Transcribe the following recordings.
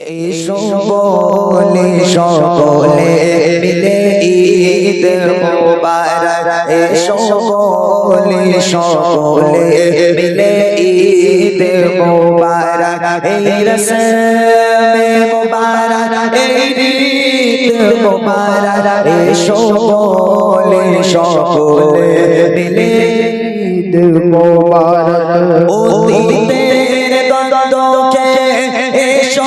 এসো বলে সকলে মিলে ঈদ মোবারক এসো সকলে মিলে ঈদ মোবারক, এই রসমে মোবারক, এই ঈদ মোবারক এসো বলে সকলে মিলে ঈদ মোবারক। অতীতের দ্বন্দ্বকে এসো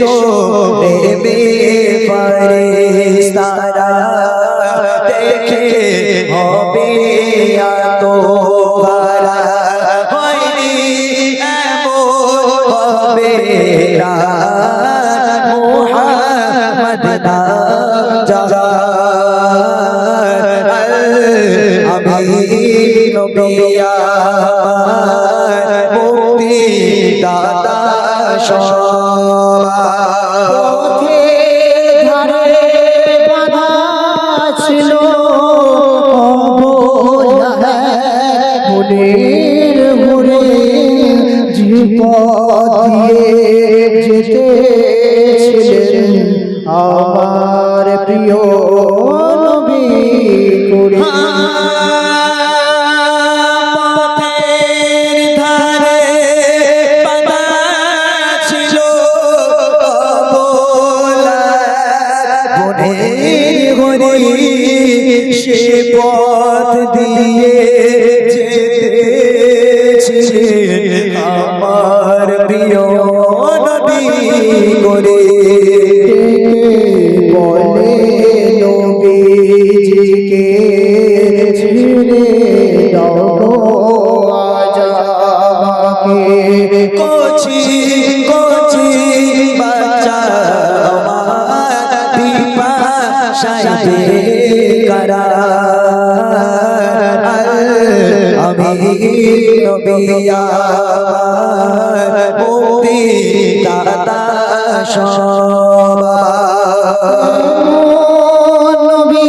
এসো নেমে ফারিস্তারা দেখে হবে এত ভাড়া হয়নি এমন হবে মোহাম্মদ মুক্তি দাতা মনের ঘুরে জীবত দিয়ে যেতেছিলেন আমার প্রিয় করে সে পথ দিয়ে সাইতে করা আমি নবিয়া মুক্তি দাতা সবা নবী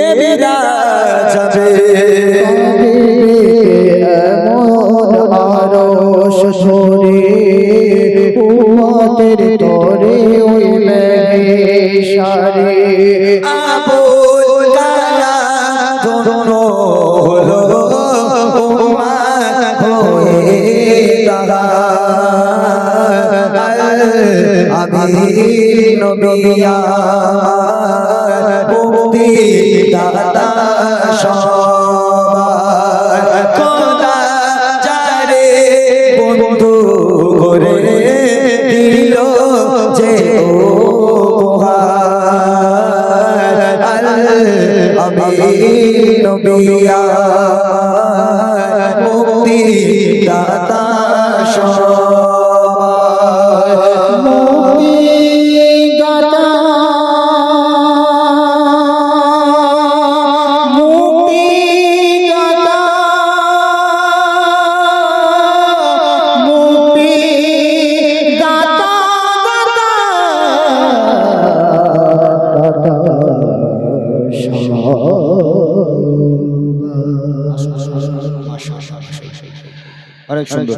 ধন্য হলো দাঁড়ায়। আমি নবিয়া মুক্তি দাতা আমি নবিয়া মুক্তি দাতা অনেক সুন্দর